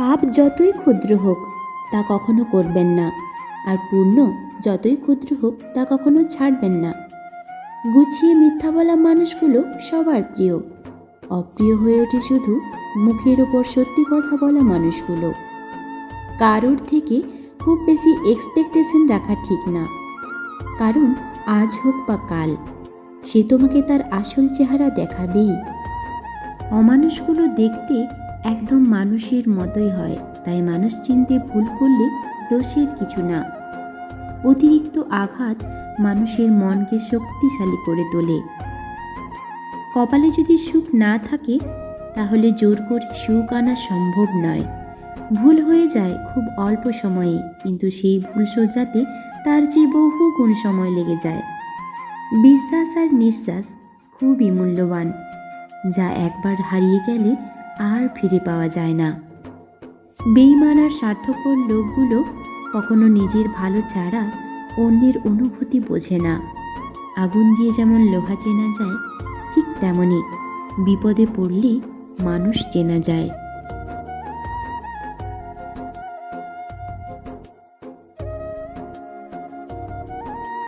পাপ যতই ক্ষুদ্র হোক, তা কখনো করবেন না। আর পূর্ণ যতই ক্ষুদ্র হোক, তা কখনো ছাড়বেন না। গুছিয়ে মিথ্যা বলা মানুষগুলো সবার প্রিয়। অপ্রিয় হয়ে ওঠে শুধু মুখের ওপর সত্যি কথা বলা মানুষগুলো। কারোর থেকে খুব বেশি এক্সপেকটেশন রাখা ঠিক না। কারণ আজ হোক বা কাল, সে তোমাকে তার আসল চেহারা দেখাবেই। অমানুষগুলো দেখতে একদম মানুষের মতোই হয়, তাই মানুষ চিনতে ভুল করলে দোষের কিছু না। অতিরিক্ত আঘাত মানুষের মনকে শক্তিশালী করে তোলে। কপালে যদি সুখ না থাকে, তাহলে জোর করে সুখ আনা সম্ভব নয়। ভুল হয়ে যায় খুব অল্প সময়ে, কিন্তু সেই ভুল শোধরাতে তার চেয়ে বহু গুণ সময় লেগে যায়। বিশ্বাস আর নিঃশ্বাস খুবই মূল্যবান, যা একবার হারিয়ে গেলে আর ফিরে পাওয়া যায় না। বেইমানার স্বার্থপর লোকগুলো কখনো নিজের ভালো ছাড়া অন্যের অনুভূতি বোঝে না। আগুন দিয়ে যেমন লোহা চেনা যায়, ঠিক তেমনই বিপদে পড়লে মানুষ চেনা যায়।